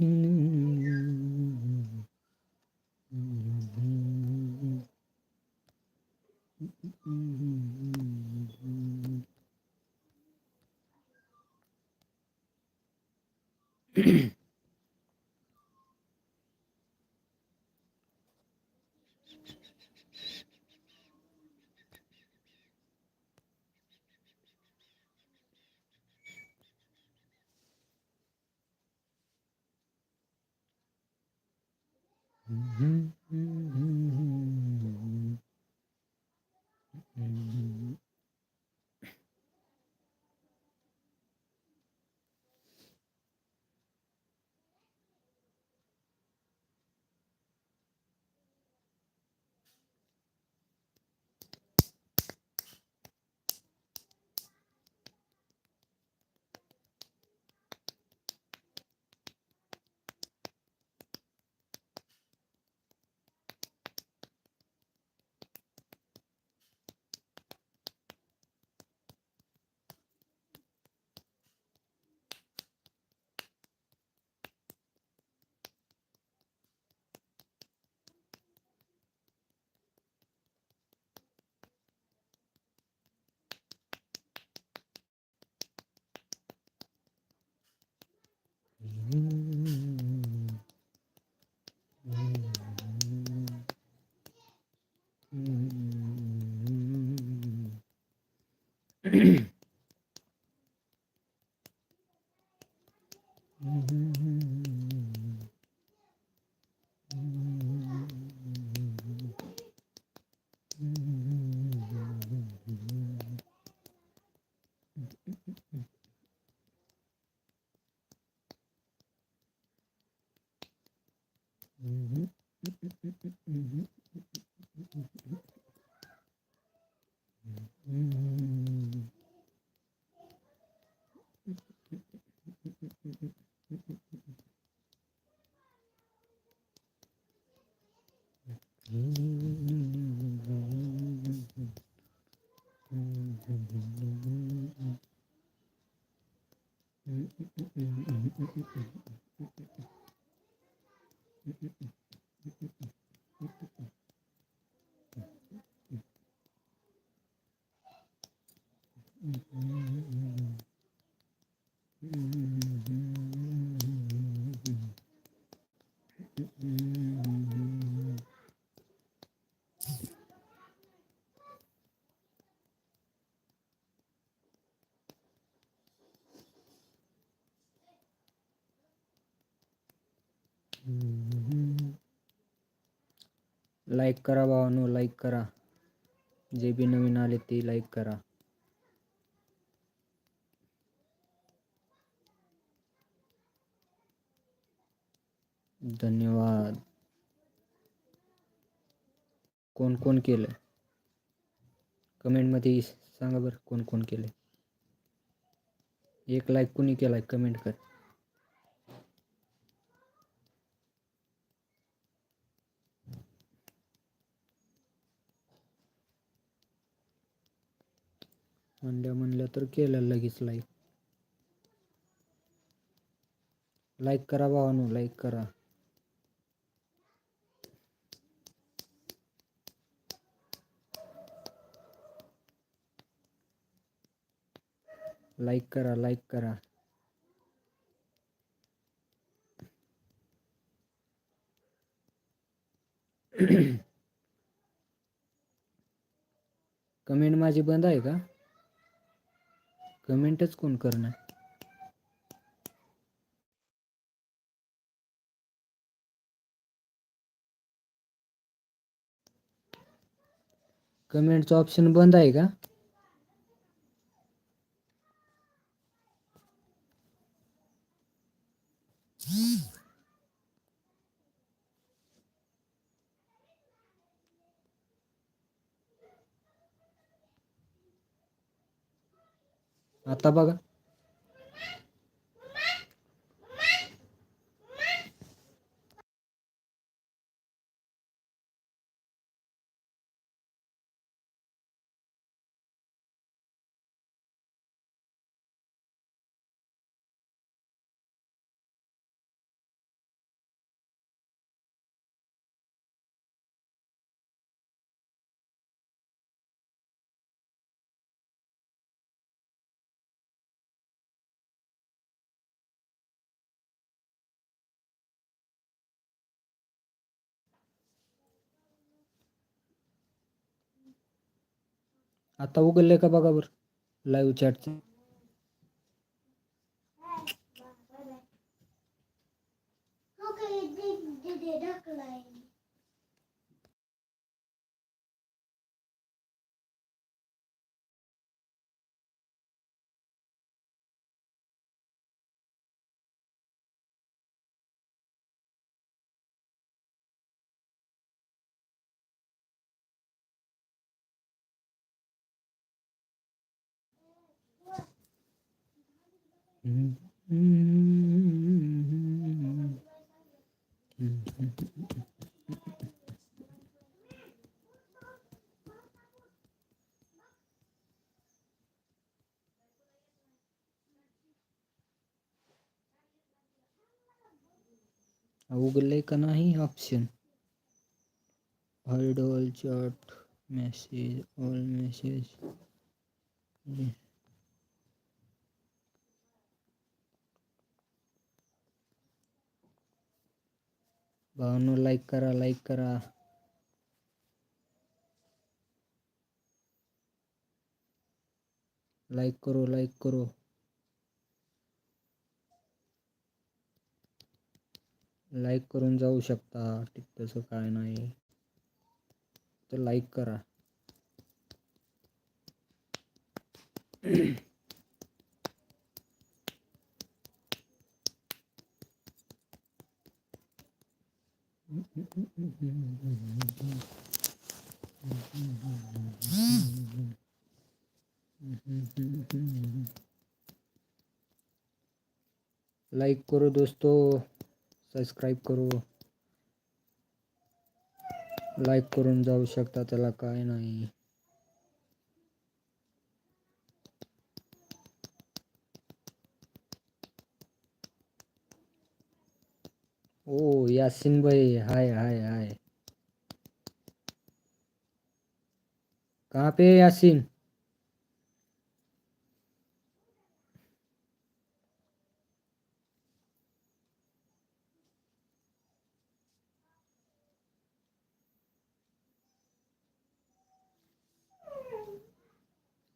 嗯。Mm-hmm. Like करा भावानो like करा। जे बी नवीन आले ते लाईक करा। धन्यवाद। कोण कोण केलं कमेंटमध्ये सांगा बरं, कोण कोण केलं एक लाईक कोणी केलाय? कमेंट कर. म्हणल्या म्हणल्या तर केलं लगेच लाईक लाईक करा भावानो लाईक करा. लाईक करा लाईक करा. कमेंट माझी बंद आहे का? कमेंटच कोण करणार? कमेंटचं ऑप्शन बंद आहे का? आता बघा. आता उघडले का बघा बरं? लाईव्ह चॅटचं का नाही option hide all chat message all message भावांनो लाईक करा लाईक करा. लाईक करो लाईक करो. लाईक करून जाऊ शकता तसं काय नाही. तर लाईक करा. लाईक करो दोस्तों सब्सक्राइब करो। लाइक करून जाऊ शकता त्याला काय नाही ओ यासिन भाई हाय हाय हाय कहाँ पे यासिन?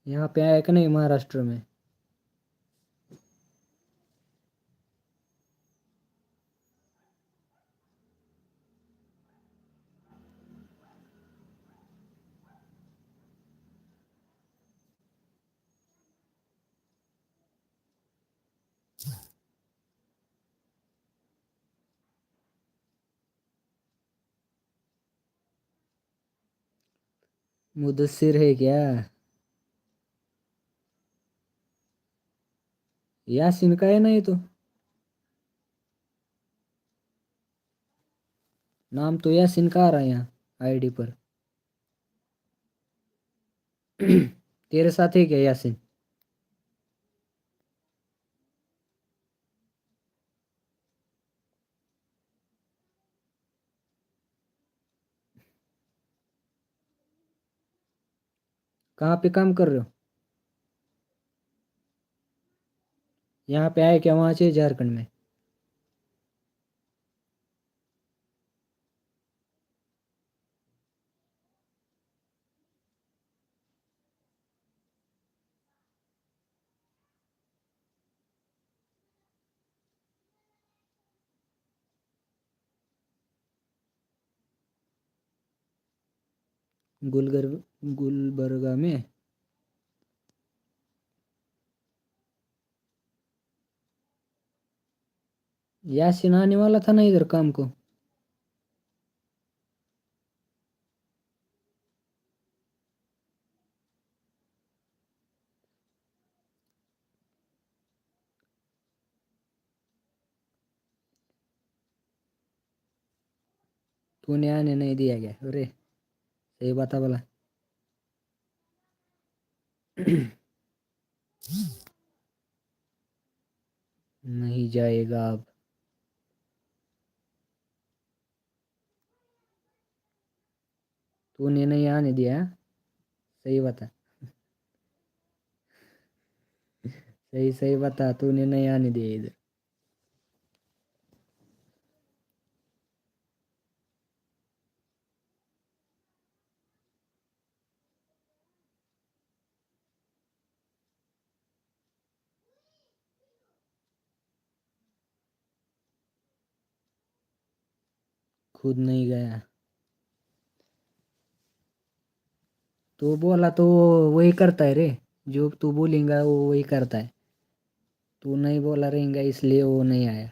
यहाँ पे आया कि नहीं महाराष्ट्र में? मुदस्सिर है क्या? यासिन का है ना ये तो। नाम तो यासिन का आ रहा है यहाँ आईडी पर। तेरे साथ है क्या यासिन? कहाँ पे काम कर रहे हो? यहाँ पे आए क्या? वहाँ से झारखंड में? गुलगर, गुलबर्गा में। यासिन आने वाला था ना इधर काम को? तूने आने नहीं दिया गया अरे। सही बता बोला नहीं जाएगा अब। तूने नहीं आने दिया? सही बता। सही सही बता, तूने नहीं आने दिया इधर। खुद नहीं गया। तो बोला तो वही करता है रे, जो तू बोलेगा वो वही करता है। तू नहीं बोला रहेगा, इसलिए वो नहीं आया।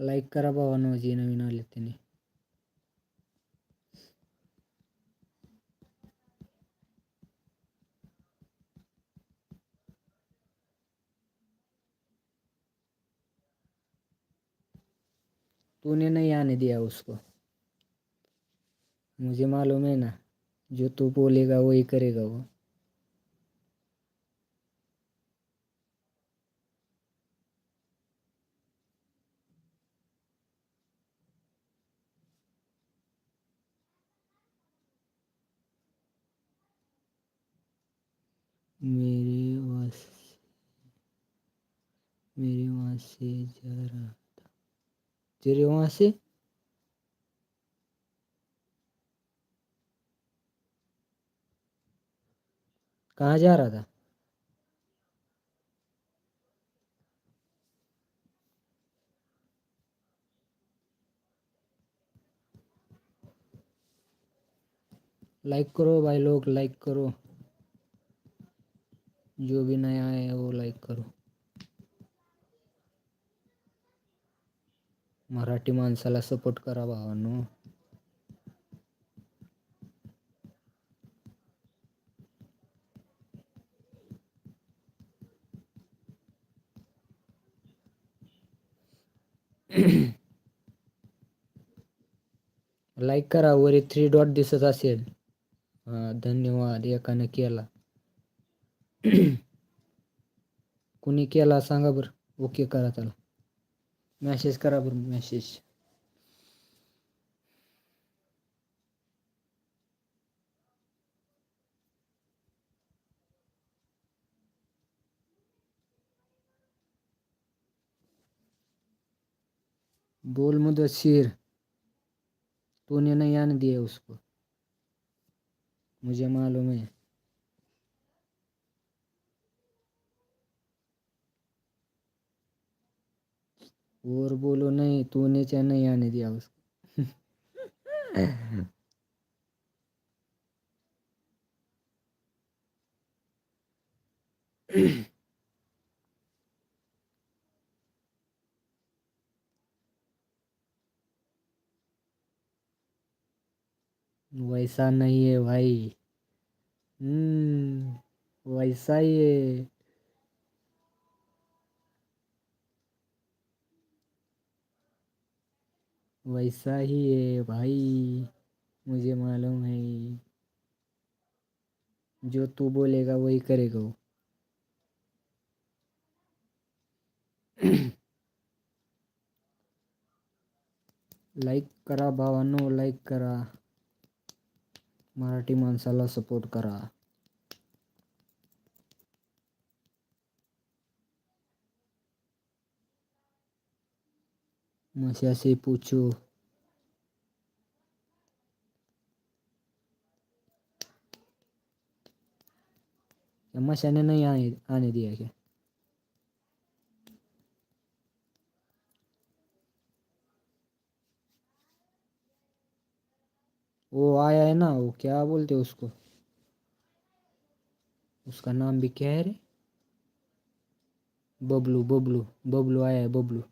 लाईक करा भावानो जे नवीन आले त्याने तूने नहीं आने दिया उसको। मुझे मालूम है ना, जो तू बोलेगा वही करेगा वो। मेरे वहाँ से मेरे वहाँ से जा रहा तेरे से? कहाँ जा रहा था? लाइक करो भाई लोग लाइक करो। जो भी नया है वो लाइक करो। मराठी माणसाला सपोर्ट करा भावांनो. लाईक करा वरी थ्री डॉट दिसत असेल. हा धन्यवाद एकानं केला. कुणी केला सांगा बरं. ओके करा त्याला. मॅसेज करा बरं मॅसेज। बोल मुदस्सिर तूने नहीं आने दिया उसको। मुझे मालूम है। और बोलो, नहीं, तूने नहीं आने दिया उसको। वैसा नहीं है भाई। हम्म वैसा ही है। वैसा ही है भाई, मुझे मालूम है। जो तू बोलेगा वही करेगा वो। लाईक करा भावांनो लाईक करा। मराठी माणसाला सपोर्ट करा। मशा से पूछो मशाने नहीं आने आने दिया क्या वो आया है ना वो क्या बोलते उसको उसका नाम भी क्या है रे बबलू बबलू बबलू आया है बबलू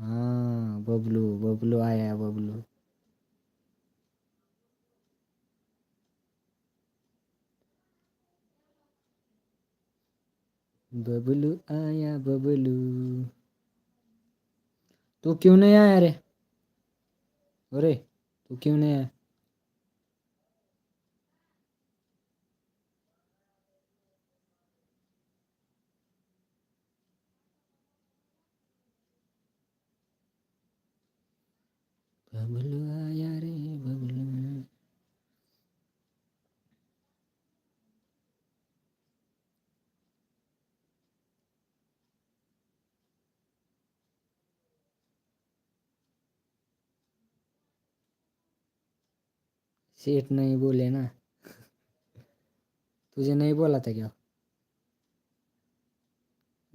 हाँ बबलू बबलू आया बबलू। बबलू आया, बबलू। तू क्यों नहीं आया रे? अरे, तू क्यों नहीं आया? बबलू आया रे बबलू सेठ नहीं बोले ना। तुझे नहीं बोला था क्या?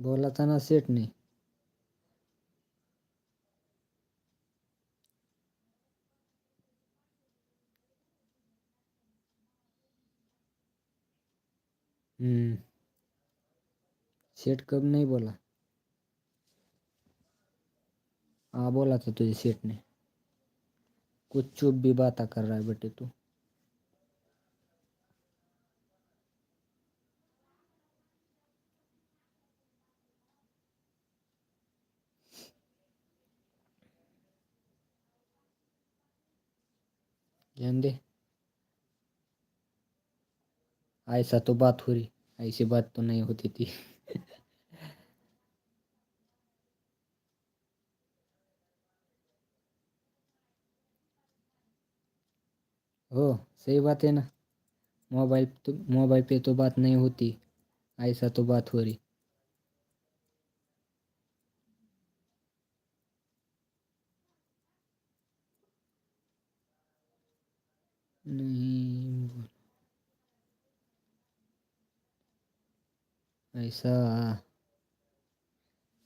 बोला था ना सेठ ने हम्म। सेठ कब नहीं बोला? हाँ बोला था तुझे सेठ ने। कुछ चुप भी बात कर रहा है बेटे तू। ध्यान दे। ऐसा तो बात हो रही, ऐसी बात तो नहीं होती थी। हो सही बात है ना। मोबाइल तो मोबाइल पे तो बात नहीं होती, ऐसा तो बात हो रही। नहीं बोल ऐसा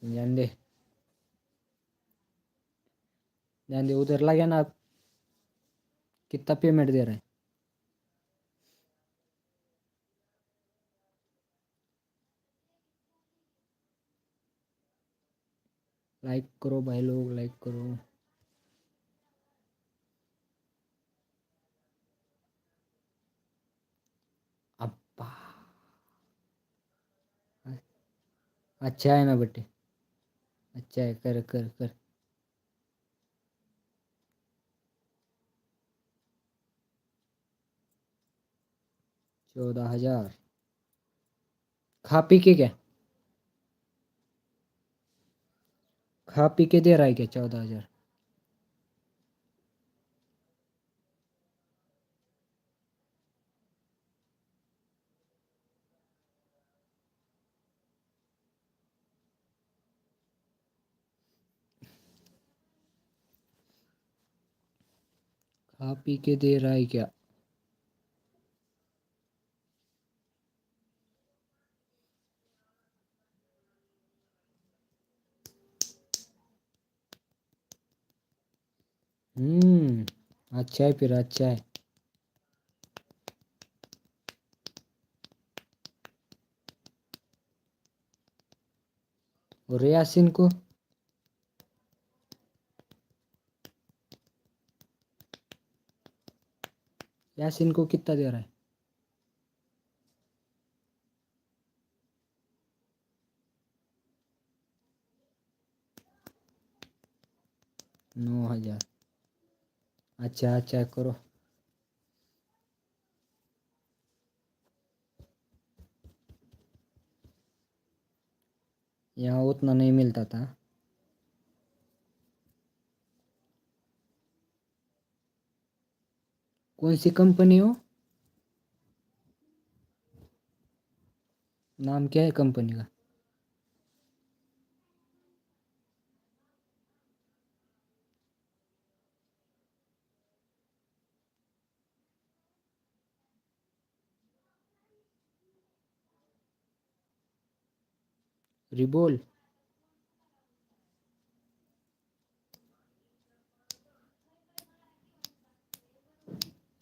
ध्यान दे ध्यान दे उधर लगे ना आप कितना पेमेंट दे रहा है लाइक करो भाई लोग लाइक करो अच्छा है ना बेटे? अच्छा है, कर कर कर। चौदह हज़ार। खा पी के क्या? खा पी के दे रहा है क्या चौदह हज़ार? खा पी के दे रहा है क्या? हम्म अच्छा है फिर अच्छा है। और यासिन को? यासिन को कितना दे रहा है? नौ हज़ार। अच्छा अच्छा करो। यहाँ उतना नहीं मिलता था। कौन सी कंपनी हो? नाम क्या है कंपनी का? रिबोल।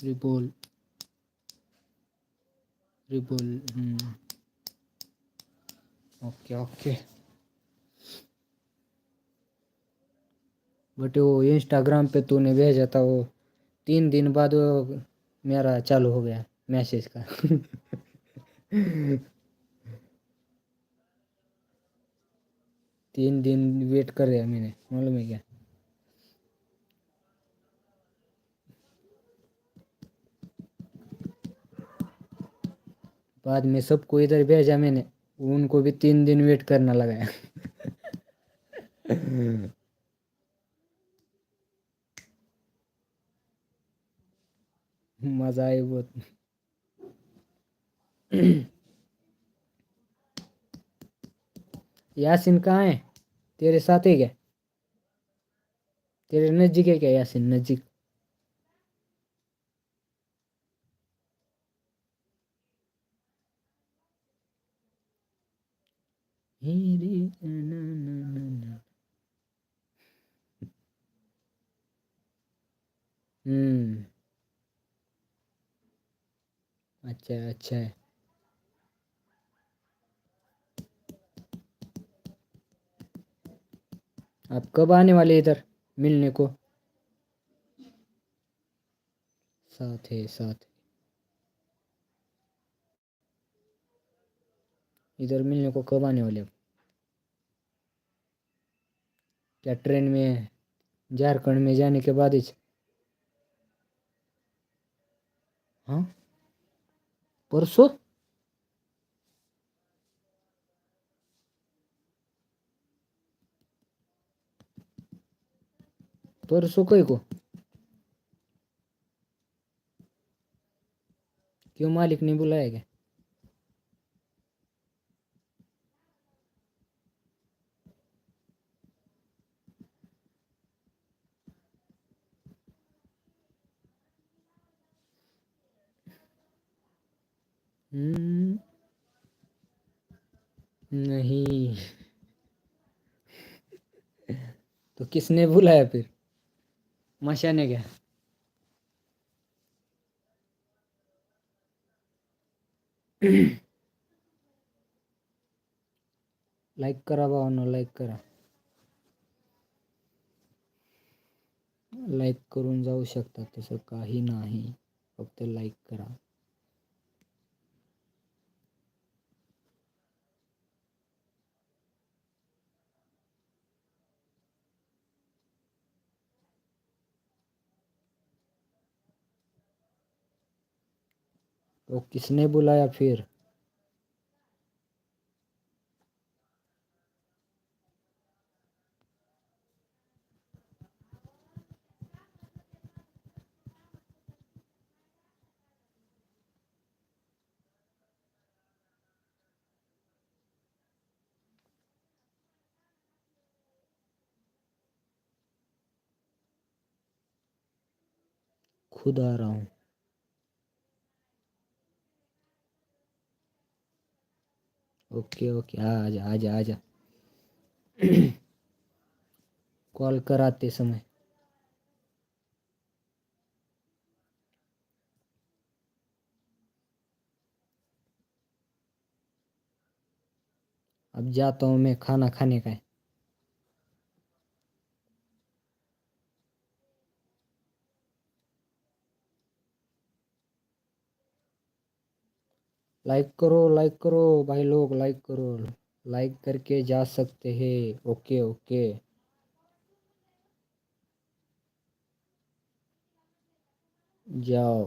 रिबोल रिबोल ओके ओके बट वो इंस्टाग्राम पे तूने भेजा था वो तीन दिन बाद वो मेरा चालू हो गया मैसेज का। तीन दिन वेट कर रहा मैंने, मालूम है क्या? बाद में सबको इधर भेजा मैंने, उनको भी तीन दिन वेट करना लगा। मज़ा आए बहुत। यासिन कहाँ है? तेरे साथ है क्या? तेरे नज़दीक है क्या यासिन? नज़दीक। हम्म। अच्छा अच्छा है। आप कब आने वाले इधर मिलने को? साथ है, साथ इधर मिलने को कब आने वाले आप क्या ट्रेन में, झारखंड में जाने के बाद ही हाँ? परसों? परसों कई को? क्यों मालिक ने बुलाया क्या? नहीं। तो किसने बुलाया फिर? माशा ने क्या? लाईक करा भावांनो लाईक करा। लाईक करून जाऊ शकता तसं काही नाही, फक्त लाईक करा। तो किसने बुलाया फिर? खुद आ रहा हूँ। ओके ओके, आ आजा आजा आजा कॉल कराते समय। अब जाता हूँ मैं खाना खाने का। है लाइक करो लाइक करो, भाई लोग लाइक करो। लाइक करके जा सकते हैं। Okay okay. जाओ।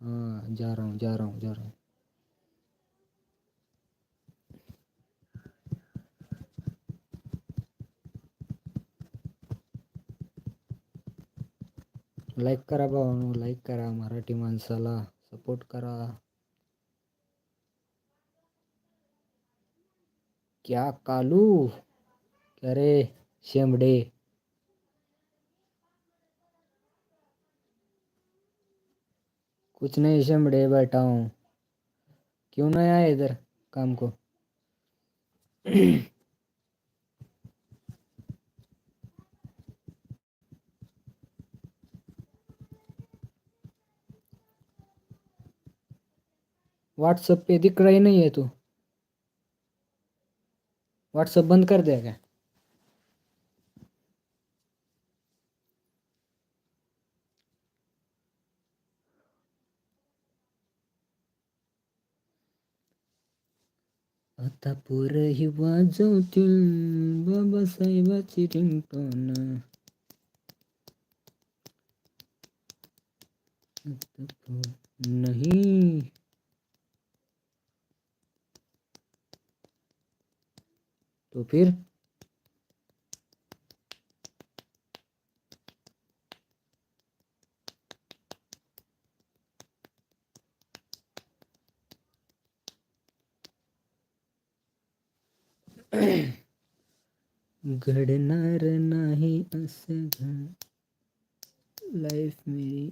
हाँ जा रहा हूँ, जा रहा हूँ, जा रहा हूँ। लाईक करा भावानो लाईक करा। मराठी माणसाला सपोर्ट करा। क्या कालू? क्या रे शेमडे? कुछ नहीं, शेमडे बैठा हूँ। क्यों नहीं आए इधर काम को? व्हाट्सएप पे दिख रहा नहीं है तू? व्हाट्सएप बंद कर दिया क्या? आता पोरही वाजवतील बाबासाहेबाची रिंगटोन। नहीं। तो फिर घडणार नाही असं लाईफ मेरी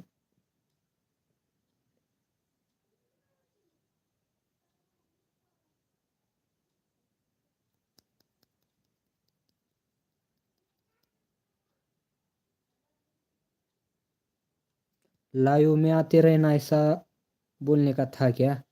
लाइव में आते रहना ऐसा बोलने का था क्या?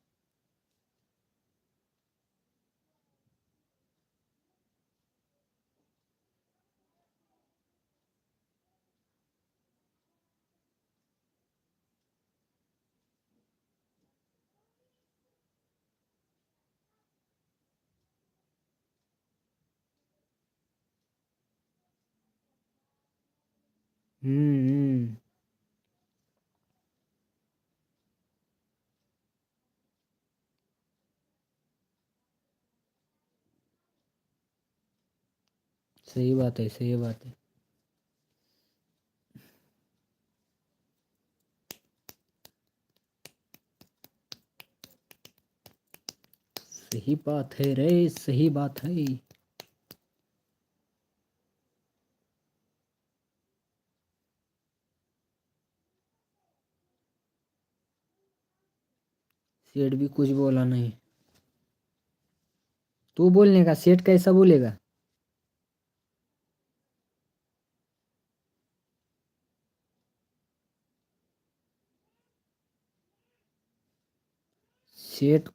हम्म हम्म सही बात है, सही बात है। सही बात है रे, सही बात है। सेठ भी कुछ बोला नहीं। तू बोलने का, सेठ कैसा बोलेगा? सेठ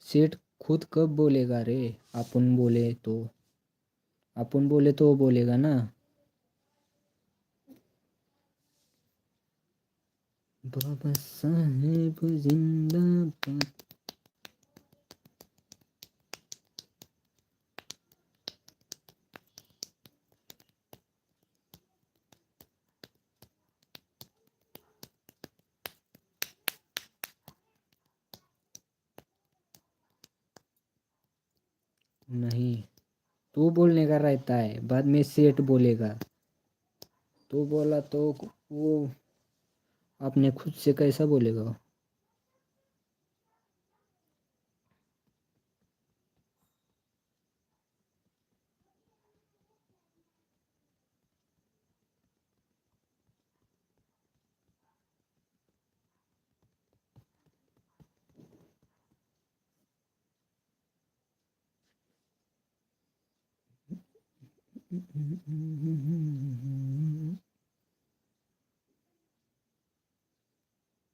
सेठ खुद कब बोलेगा रे? अपन बोले तो। अपन बोले तो वो बोलेगा ना। बाबा साहेब जिंदाबाद नहीं तू बोलने का रहता है, बाद में सेठ बोलेगा। तू बोला तो वो अपने खुद से कैसा बोलेगा वो?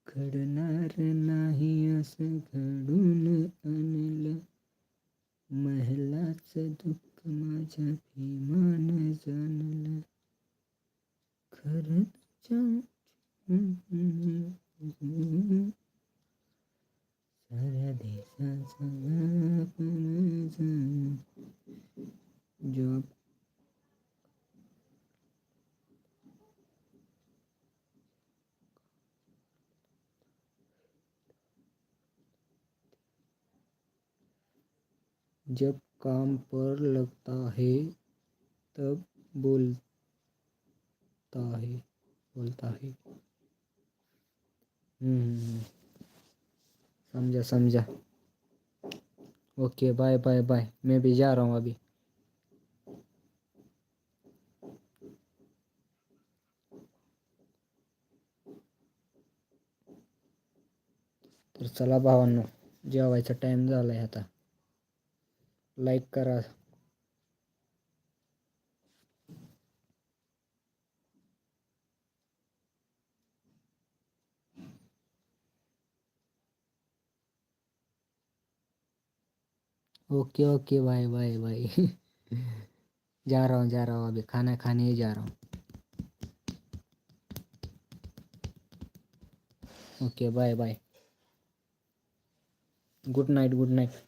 घडणार नाही असं घडून आणलं. महलाचं दुःख माझ्या भीमान जाणलं. खरंच साऱ्या देशाचा जॉब जब काम पर लगता है, तब बोलता है बोलता है। हम्म। समझा समझा। Okay, bye bye bye. मैं भी जा रहा हूँ अभी। तर चला भावांनो जेवायचा टाईम झाला आहे आता. लाईक करा। Okay okay, bye bye bye. जा रहा हूँ, जा रहा हूँ अभी, खाना खाने ही जा रहा हूँ। Okay, bye bye. Good night good night.